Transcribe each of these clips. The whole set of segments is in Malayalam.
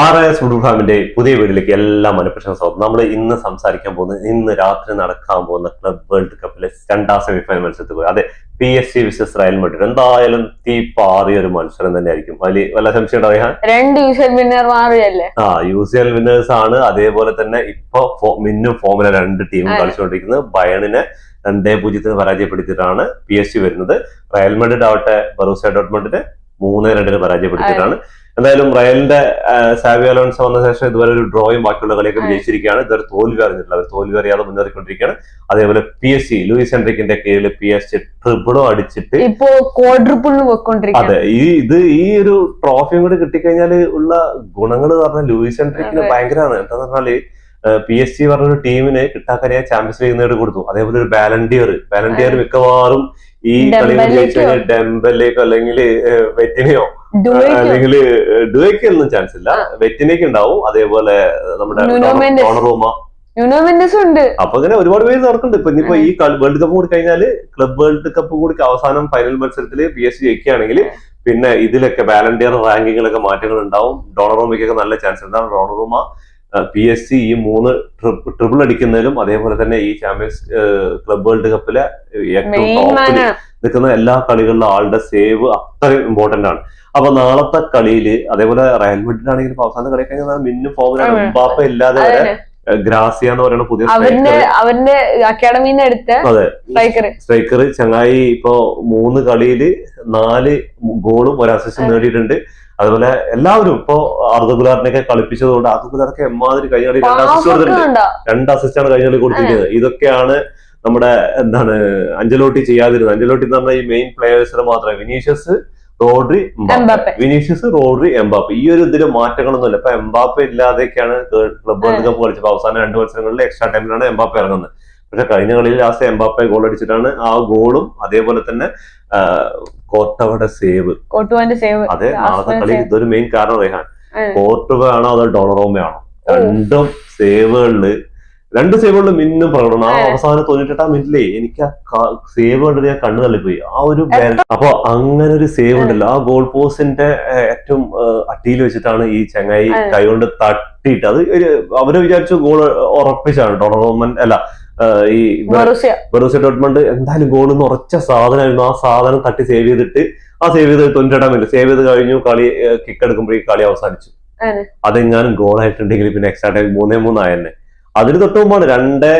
ആർ എസ് ഫുട്ബോൾ പുതിയ വീട്ടിലേക്ക് എല്ലാ മനഃപ്രശ്ന സ്വാഗതം. നമ്മൾ ഇന്ന് സംസാരിക്കാൻ പോകുന്നത് ഇന്ന് രാത്രി നടക്കാൻ പോകുന്ന ക്ലബ് വേൾഡ് കപ്പിലെ രണ്ടാം സെമിഫൈനൽ മത്സരത്തിൽ പോയി. അതെ P S G versus Real Madrid. എന്തായാലും തീ പാറിയ ഒരു മത്സരം തന്നെയായിരിക്കും. അതിൽ വല്ല സംശയം രണ്ട് രണ്ട് സി മാറിയല്ലേ? ആ യു സി എൽ വിന്നേഴ്സ് ആണ്. അതേപോലെ തന്നെ ഇപ്പൊ മിന്നും ഫോമിലെ രണ്ട് ടീമും കളിച്ചുകൊണ്ടിരിക്കുന്നത്. ബയണിനെ രണ്ടേ പൂജ്യത്തിന് പരാജയപ്പെടുത്തിയിട്ടാണ് പി എസ് സി വരുന്നത്. റയൽ മഡ്രിഡ് ആവട്ടെ ബറൂസ ഡോട്ട്മണ്ടിനെ മൂന്ന് രണ്ടിന് പരാജയപ്പെടുത്തിയിട്ടാണ് എന്തായാലും റയലിന്റെ ആ, സാവി അലോൺസ് വന്ന ശേഷം ഇതുവരെ ഒരു ഡ്രോയും ബാക്കിയുള്ള കളിയൊക്കെ. വിജയിച്ചിരിക്കുകയാണ്. ഇതുവരെ തോൽവി അറിഞ്ഞിട്ടില്ല. അവർ തോൽവി അറിയാതെ മുന്നേറിക്കൊണ്ടിരിക്കുകയാണ്. അതേപോലെ പി എസ് സി ലൂയിസ് എൻഡ്രിക്കിന്റെ കീഴിൽ പി എസ് സി ട്രിപ്പിളും അടിച്ചിട്ട് ഇപ്പോ അതെ ഈ ഇത് ഈ ഒരു ട്രോഫിയും കൂടി കിട്ടിക്കഴിഞ്ഞാൽ ഉള്ള ഗുണങ്ങൾ എന്ന് പറഞ്ഞാൽ ലൂയിസ് എൻഡ്രിക്കിന് ഭയങ്കരമാണ്. എന്താന്ന് പറഞ്ഞാൽ പി എസ് സി പറഞ്ഞൊരു ടീമിന് കിട്ടാക്കറിയാ ചാമ്പ്യൻസ് ലീഗ് നേടി കൊടുത്തു. അതേപോലെ ഒരു ബാലൻഡിയർ ബാലൻഡിയർ മിക്കവാറും ഈ കളി ജയിച്ചു കഴിഞ്ഞാൽ ഡെമ്പലേക്കോ അല്ലെങ്കിൽ വെറ്റിനെയോ? അല്ലെങ്കിൽ ഡുവയ്ക്ക് ഒന്നും ചാൻസ് ഇല്ല. വെറ്റിനേക്ക് ഉണ്ടാവും. അതേപോലെ നമ്മുടെ. ഡോണറൂമ ഉണ്ട്. അപ്പൊ അങ്ങനെ ഒരുപാട് പേര് നടക്കുന്നുണ്ട്. ഇപ്പൊ ഇനിയിപ്പോ ഈ വേൾഡ് കപ്പ് കൂടി കഴിഞ്ഞാൽ ക്ലബ് വേൾഡ് കപ്പ് കൂടി അവസാനം ഫൈനൽ മത്സരത്തിൽ പി എസ് സി ജയിക്കുകയാണെങ്കിൽ പിന്നെ ഇതിലൊക്കെ ബാലൻഡിയർ റാങ്കിങ്ങിലൊക്കെ മാറ്റങ്ങൾ ഉണ്ടാവും. ഡോണറൂമയ്ക്കൊക്കെ നല്ല ചാൻസ് ഉണ്ടാവും ഡോണറൂമ പി എസ് സി ഈ മൂന്ന് ട്രിപ്പിൾ അടിക്കുന്നതിലും അതേപോലെ തന്നെ ഈ ചാമ്പ്യൻസ് ക്ലബ് വേൾഡ് കപ്പിലെ ഏറ്റവും ടോപ്പിൽ നിൽക്കുന്ന എല്ലാ കളികളിലും ആളുടെ സേവ് അത്ര ഇമ്പോർട്ടന്റ് ആണ്. അപ്പൊ നാളത്തെ കളിയിൽ അതേപോലെ റയൽ മഡ്രിഡ് ആണെങ്കിൽ ഇപ്പൊ അവസാന കളി കഴിഞ്ഞാൽ മിന്നും ഫോമിലാണ്. ഉമ്പാപ്പ ഇല്ലാതെ വരെ ഗ്രാസിയ എന്ന് പറയുന്ന പുതിയ അവന്റെ. അവന്റെ അക്കാഡമിന്ന് എടുത്ത സ്ട്രൈക്കർ സ്ട്രൈക്കർ ചങ്ങായി ഇപ്പോ മൂന്ന് കളിയിൽ നാല് ഗോളും ഒരു അസിസ്റ്റും നേടിയിട്ടുണ്ട്. അതുപോലെ എല്ലാവരും ഇപ്പോ അർദ്ധഗുലാറിനെയൊക്കെ കളിപ്പിച്ചതുകൊണ്ട് അർദ്ധഗുലാറൊക്കെ എമ്മാതിരി കഴിഞ്ഞ കളി രണ്ട് അസിസ്റ്റ് കൊടുത്തിട്ടുണ്ട്. രണ്ട് അസിസ്റ്റ് ആണ് കഴിഞ്ഞ കളി കൊടുത്തിരിക്കുന്നത്. ഇതൊക്കെയാണ് നമ്മുടെ എന്താണ് അഞ്ചലോട്ടി ചെയ്യാതിരുന്നത്. അഞ്ചലോട്ടി എന്ന് പറഞ്ഞ ഈ മെയിൻ പ്ലേയേഴ്സിന് മാത്രമേ Vinicius Rodri. Vinicius Rodri Mbappe. ഈ ഒരു ഇതിൽ മാറ്റങ്ങളൊന്നുമില്ല. ഇപ്പൊ എംബാപ്പ ഇല്ലാതെയൊക്കെയാണ് ക്ലബ് വേൾഡ് കപ്പ് കളിച്ചത്. അവസാന രണ്ട് മത്സരങ്ങളിൽ എക്സ്ട്രാ ടൈമിലാണ് എംബാപ്പ ഇറങ്ങുന്നത്. പക്ഷെ കഴിഞ്ഞ കളിയിൽ ലാസ്റ്റ് എംബാപ്പെ ഗോൾ അടിച്ചിട്ടാണ് ആ ഗോളും അതേപോലെ തന്നെ കോട്ടവയുടെ സേവ് സേവ് അതെ നാളത്തെ കളി ഇതൊരു മെയിൻ കാരണം റേഹാൻ. കോർട്ടുവ ആണോ അതോ ഡോണറോമയാണോ. രണ്ടും സേവുകളിൽ രണ്ട് സേവുകളിൽ മിന്നും പ്രകടനം ആ. അവസാനം തൊണ്ണൂറ്റെട്ടാം മിനിറ്റിലേ എനിക്ക് ആ സേവ് കണ്ടിട്ട് ഞാൻ കണ്ണു തള്ളിപ്പോയി. ആ ഒരു അപ്പൊ അങ്ങനെ ഒരു സേവ് ഉണ്ടല്ലോ. ആ ഗോൾ പോസ്റ്റിന്റെ ഏറ്റവും അട്ടിയിൽ വെച്ചിട്ടാണ് ഈ ചെങ്ങായി. കൈകൊണ്ട് തട്ടിയിട്ട്. അത് ഒരു അവർ വിചാരിച്ചു ഗോൾ ഉറപ്പിച്ചാണ് ഡോണറോമൻ അല്ല ഈ ബൊറൂസിയ. ഡോട്ട്മണ്ട് എന്തായാലും ഗോൾ എന്ന് ഉറച്ച സാധനമായിരുന്നു. ആ സാധനം തട്ടി സേവ് ചെയ്തിട്ട് ആ സേവ് ചെയ്ത് തൊണ്ണൂറ്റെട്ടാം മിനിറ്റ് സേവ് ചെയ്ത് കഴിഞ്ഞു കളി കിക്ക് എടുക്കുമ്പോഴേക്കും കളി അവസാനിച്ചു. അതെ. അതെങ്ങാനും ഗോൾ ആയിട്ടുണ്ടെങ്കിൽ പിന്നെ എക്സ്ട്രാ ടൈം മൂന്നേ മൂന്നായെന്നെ. അതിന് തൊട്ട് മുമ്പാണ് രണ്ട്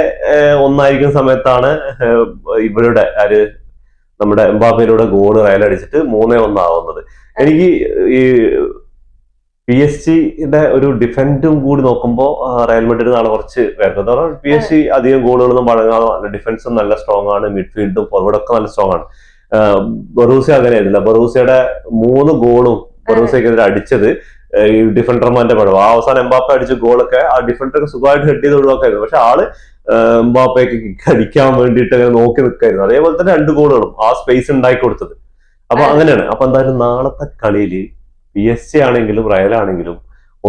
ഒന്നായിരിക്കുന്ന സമയത്താണ് ഇവരുടെ ആര് നമ്മുടെ എംബാപ്പയിലൂടെ ഗോൾ റയലടിച്ചിട്ട് മൂന്നേ ഒന്നാവുന്നത്. എനിക്ക് ഈ പി എസ് സിയുടെ ഒരു ഡിഫൻഡും കൂടി നോക്കുമ്പോൾ റയൽ മഡ്രിഡ് നാളെ കുറച്ച് വരുന്നത് പി എസ് സി അധികം ഗോളുകളൊന്നും വഴങ്ങാതെ ഡിഫൻസും നല്ല സ്ട്രോങ് ആണ്. മിഡ്ഫീൽഡും ഫോർവേഡൊക്കെ നല്ല സ്ട്രോങ് ആണ്. ബറൂസ അങ്ങനെയായിരുന്നില്ല. ബറൂസയുടെ മൂന്ന് ഗോളും ബറൂസയ്ക്കെതിരെ അടിച്ചത് ഈ ഡിഫൻഡർമാന്റെ പഴവ് ആ അവസാനം എംബാപ്പ അടിച്ച ഗോളൊക്കെ ആ ഡിഫൻഡർക്ക് സുഖമായിട്ട് ഹെഡ് ചെയ്ത് ഒഴിവാക്കായിരുന്നു. പക്ഷെ ആൾ എംബാപ്പയ്ക്ക് കിക്ക് അടിക്കാൻ വേണ്ടിയിട്ട് അങ്ങനെ നോക്കി നിൽക്കായിരുന്നു അതേപോലെ തന്നെ രണ്ട് ഗോളുകളും ആ സ്പേസ് ഉണ്ടാക്കി കൊടുത്തത്. അപ്പൊ അങ്ങനെയാണ്. അപ്പൊ എന്തായാലും നാളത്തെ കളിയിൽ പി എസ് സി ആണെങ്കിലും റയലാണെങ്കിലും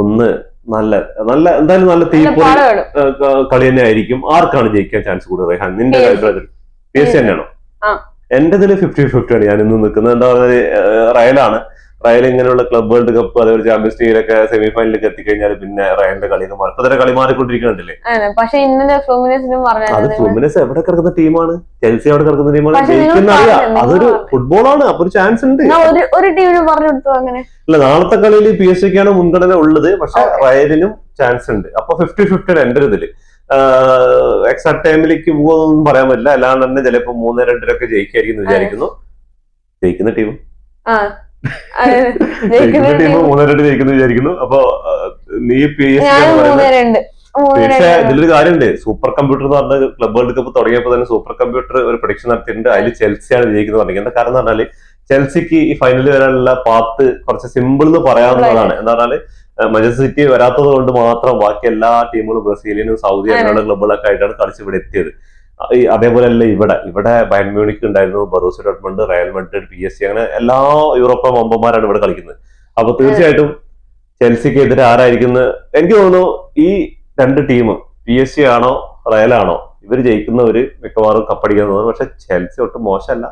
ഒന്ന് നല്ല നല്ല എന്തായാലും നല്ല തീപ്പൊരി കളി തന്നെ ആയിരിക്കും. ആർക്കാണ് ജയിക്കാൻ ചാൻസ് കൂടുതൽ റെഹാൻ നിന്റെ. അഭിപ്രായത്തിൽ പി എസ് സി തന്നെയാണോ. എന്റെ ഇതിൽ ഫിഫ്റ്റി ഫിഫ്റ്റി ആണ്. ഞാൻ ഇന്ന് നിൽക്കുന്നത് എന്താ പറയുക റയലാണ് റയൽ ഇങ്ങനെയുള്ള ക്ലബ് വേൾഡ് കപ്പ് അതേപോലെ ചാമ്പ്യൻസ് ലീഗിലൊക്കെ സെമി ഫൈനലിലേക്ക് എത്തിക്കഴിഞ്ഞാൽ പിന്നെ റയലിന്റെ കളിയൊക്കെ മാറി. ഇപ്പൊ തന്നെ കളി മാറിക്കൊണ്ടിരിക്കുന്നുണ്ടല്ലേ? പക്ഷെ ഇന്നലെ ഫ്ലൂമിനസിനും അത് പറഞ്ഞത് ഫ്ലൂമിനസ് എവിടെ കിടക്കുന്ന ടീമാണ്? ചെൽസി അവിടെ കിടക്കുന്ന ടീമാണ്? അതൊരു ഫുട്ബോൾ ആണ്. അപ്പൊ ഒരു ചാൻസ് ഉണ്ട്. ഒരു ടീമിന് പറഞ്ഞു കൊടുത്തു അങ്ങനെ? അല്ല നാളത്തെ കളിയിൽ പി എസ് സിക്കാണ് മുൻഗണന ഉള്ളത്. പക്ഷെ റയലിനും ചാൻസ് ഉണ്ട്. അപ്പൊ ഫിഫ്റ്റി ഫിഫ്റ്റി എന്റെ ഇതിൽ. എക്സ്ട്രാ ടൈമിലേക്ക് പോകുന്നൊന്നും പറയാൻ പറ്റില്ല. അല്ലാണ്ട് തന്നെ ചിലപ്പോ മൂന്ന് രണ്ടിലൊക്കെ ജയിക്കായിരിക്കും വിചാരിക്കുന്നു. ജയിക്കുന്ന ടീം. അതെ. ജയിക്കുന്ന വിചാരിക്കുന്നു. അപ്പൊ നീ പി എസ് പക്ഷേ ഇതിലൊരു കാര്യമുണ്ട്. സൂപ്പർ കമ്പ്യൂട്ടർ എന്ന് പറഞ്ഞ ക്ലബ് വേൾഡ് കപ്പ് തുടങ്ങിയപ്പോൾ തന്നെ സൂപ്പർ കമ്പ്യൂട്ടർ ഒരു പ്രൊഡിക്ഷൻ നടത്തിയിട്ടുണ്ട്. അതിൽ ചെൽസിയാണ് ജയിക്കുന്നത് പറഞ്ഞത്. എന്താ കാരണം എന്ന് പറഞ്ഞാൽ ചെൽസിക്ക് ഈ ഫൈനലിൽ വരാനുള്ള പാത്ത് കുറച്ച് സിമ്പിൾ എന്ന് പറയാവുന്നതാണ് എന്താ പറഞ്ഞാൽ മഞ്ചസ്റ്റർ സിറ്റി വരാത്തത് കൊണ്ട് മാത്രം ബാക്കി എല്ലാ ടീമുകളും ബ്രസീലിയനും സൗദി അങ്ങനെയുള്ള ക്ലബുകളൊക്കെ ആയിട്ടാണ് കളിച്ച് ഇവിടെ എത്തിയത്. അതേപോലെ അല്ല ഇവിടെ. ഇവിടെ ബയൺ മ്യൂണിക് ഉണ്ടായിരുന്നു Borussia Dortmund Real Madrid P S G അങ്ങനെ എല്ലാ യൂറോപ്യൻ വമ്പന്മാരാണ് ഇവിടെ കളിക്കുന്നത്. അപ്പൊ തീർച്ചയായിട്ടും ചെൽസിക്ക് എതിരെ ആരായിരിക്കുന്നത് എനിക്ക് തോന്നുന്നു ഈ രണ്ട് ടീം പി എസ് സി ആണോ റയൽ ആണോ ഇവർ ജയിക്കുന്നവര് മിക്കവാറും കപ്പടിക്കാൻ തോന്നുന്നു. പക്ഷെ ചെൽസി ഒട്ടും മോശമല്ല.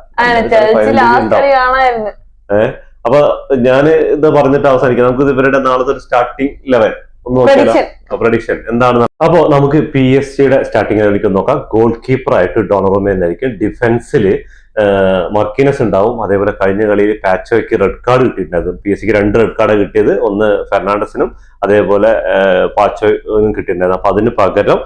ഏഹ്. അപ്പൊ ഞാൻ ഇത് പറഞ്ഞിട്ട് അവസാനിക്കാം. നമുക്ക് ഇവരുടെ നാളത്തെ ഒരു സ്റ്റാർട്ടിംഗ് നോക്കിയാലോ പ്രഡിക്ഷൻ എന്താണ് അപ്പോ നമുക്ക് പി എസ് സിയുടെ സ്റ്റാർട്ടിംഗ് ലെവലിലേക്ക് നോക്കാം. ഗോൾ കീപ്പർ ആയിട്ട് ഡോണറോമേ എന്നായിരിക്കും. ഡിഫൻസിൽ മർക്കിനസ് ഉണ്ടാവും. അതേപോലെ കഴിഞ്ഞ കളിയിൽ പാച്ചോയ്ക്ക് റെഡ് കാർഡ് കിട്ടിയിട്ടുണ്ടായിരുന്നു. പി എസ് സിക്ക് രണ്ട് റെഡ് കാർഡ് കിട്ടിയത്. ഒന്ന് ഫെർണാണ്ടസിനും അതേപോലെ പാച്ചോയ്ക്കും കിട്ടിയിട്ടുണ്ടായിരുന്നു. അപ്പൊ അതിന് പകരം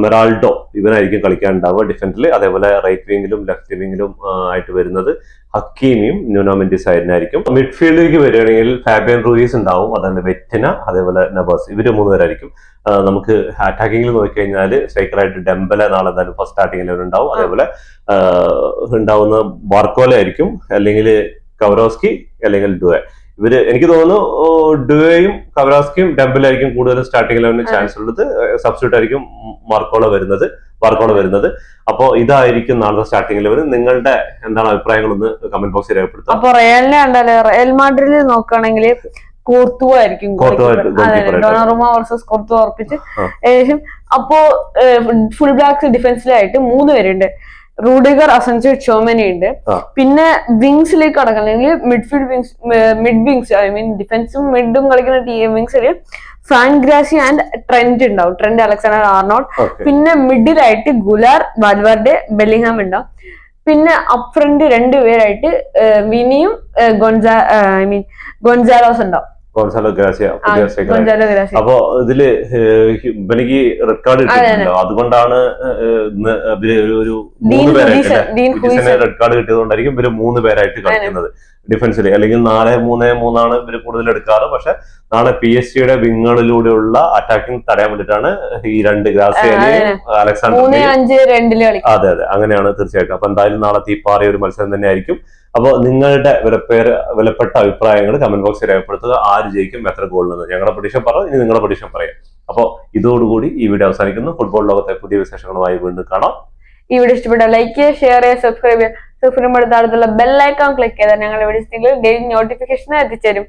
മെറാൾഡോ ഇവനായിരിക്കും കളിക്കാൻ ഉണ്ടാവുക ഡിഫൻസിൽ അതേപോലെ റൈറ്റ് വിങ്ങിലും ലെഫ്റ്റ് വിങ്ങിലും ആയിട്ട് വരുന്നത് ഹക്കീമിയും ന്യൂനോമെന്റിസ് ആയിരുന്നായിരിക്കും മിഡ്ഫീൽഡിലേക്ക് വരികയാണെങ്കിൽ ഫാബിയൻ റൂയിസ് ഉണ്ടാവും അതാണ് വെറ്റിന അതേപോലെ നബാസ്. ഇവർ മൂന്ന് പേരായിരിക്കും ആ, നമുക്ക് അറ്റാക്കിങ്ങിൽ നോക്കിക്കഴിഞ്ഞാൽ സ്ട്രൈക്കറായിട്ട് ഡെമ്പല നാളെ എന്തായാലും ഫസ്റ്റ് സ്റ്റാർട്ടിങ്ങിൽ ഉണ്ടാവും അതേപോലെ ഉണ്ടാവുന്ന ബാർക്കോല ആയിരിക്കും അല്ലെങ്കിൽ കവറോസ്കി അല്ലെങ്കിൽ ഡുവെ ഇവർ എനിക്ക് തോന്നുന്നു ഡുവേയും കവറാസ്കിയും ഡെമ്പലായിരിക്കും കൂടുതൽ സ്റ്റാർട്ടിംഗ് ലെവലിന് ചാൻസ് ഉള്ളത് സബ്സ്റ്റിറ്റ്യൂട്ട് ആയിരിക്കും മാർക്കോള വരുന്നത് മാർക്കോള വരുന്നത്. അപ്പോ ഇതായിരിക്കും നാളത്തെ സ്റ്റാർട്ടിംഗ് ലെവൽ നിങ്ങളുടെ എന്താണ് അഭിപ്രായങ്ങൾ ഒന്ന് കമന്റ് ബോക്സിൽ രേഖപ്പെടുത്തുക. അപ്പൊ റയലിനെ കണ്ടാൽ റയൽ മാഡ്രിഡിൽ നോക്കുകയാണെങ്കിൽ കോർത്തുവ ആയിരിക്കും. ഡൊണറുമ വേഴ്സസ് കോർത്തുവ ഉറപ്പിച്ച്. ഏകദേശം അപ്പോ ഫുൾ ബ്ലാക്സ് ഡിഫൻസിലായിട്ട് മൂന്ന് പേരുണ്ട്. റൂഡിഗർ അസഞ്ചു ചോമനി ഉണ്ട്. പിന്നെ വിങ്സിലേക്ക് കടക്കണമെങ്കിൽ midfield wings mid wings I mean ഡിഫൻസും മിഡും കളിക്കുന്ന ടീം വിങ്സിൽ ഫ്രാങ്ക് ഗ്രാസി ആൻഡ് ട്രെൻഡ് ഉണ്ടാവും. ട്രെൻഡ് അലക്സാണ്ടർ ആർണോട്ട് പിന്നെ മിഡിലായിട്ട് ഗുലാർ വാൽവാർഡെ ബെല്ലിംഗ്ഹാം ഉണ്ടാവും. പിന്നെ അപ്പ് ഫ്രണ്ട് രണ്ടുപേരായിട്ട് വിനിയും ഗൊൻസാ ഐ മീൻ ഗൊൻസാലോസ് ഉണ്ടാവും. ഗോൺസാലോ ഗ്രാസിയ അപ്പൊ ഇതിൽ എനിക്ക് റെഡ് കാർഡ് കിട്ടിയിട്ടുണ്ടോ. അതുകൊണ്ടാണ് ഇവർ ഒരു- മൂന്ന് പേരായിട്ട് റെഡ് കാർഡ് കിട്ടിയതുകൊണ്ടായിരിക്കും ഇവർ മൂന്ന് പേരായിട്ട് കളിക്കുന്നത്. ഡിഫൻസിൽ അല്ലെങ്കിൽ നാല് മൂന്ന് മൂന്നാണ് ഇവർ കൂടുതൽ എടുക്കാറ്. പക്ഷെ നാളെ പി എസ് സിയുടെ വിങ്ങുകളിലൂടെയുള്ള അറ്റാക്കിംഗ് തടയാൻ വേണ്ടിയിട്ടാണ് ഈ രണ്ട് ഗ്രാസിയനെയും അലക്സാണ്ടറിനെയും കളിക്കും. അതെ അതെ. അങ്ങനെയാണ് തീർച്ചയായിട്ടും. അപ്പൊ എന്തായാലും നാളെ തീപ്പാറിയ ഒരു മത്സരം തന്നെയായിരിക്കും. അപ്പോൾ നിങ്ങളുടെ വിലപ്പേര് വിലപ്പെട്ട അഭിപ്രായങ്ങൾ കമന്റ് ബോക്സിൽ രേഖപ്പെടുത്തുക. ആര് ജയിക്കും എത്ര ഗോൾ എന്ന് ഞങ്ങളുടെ പ്രതീക്ഷ പറ ഇനി നിങ്ങളുടെ പ്രതീക്ഷ പറയാം. അപ്പോൾ ഇതോടുകൂടി ഈ വീഡിയോ അവസാനിക്കുന്നു. ഫുട്ബോൾ ലോകത്തെ പുതിയ വിശേഷങ്ങളുമായി വീണ്ടും കാണാം. ഈ വീഡിയോ ഇഷ്ടപ്പെട്ട ലൈക്ക് ഷെയർ ചെയ്യുക സബ്സ്ക്രൈബ് ചെയ്യുക. സബ്സ്ക്രൈബ് അടുത്തുള്ള ബെല്ലൈക്കോൺ ക്ലിക്ക് ചെയ്താൽ ഞങ്ങൾ ഇവിടെ ഡെയിലി നോട്ടിഫിക്കേഷൻ എത്തിച്ചേരും.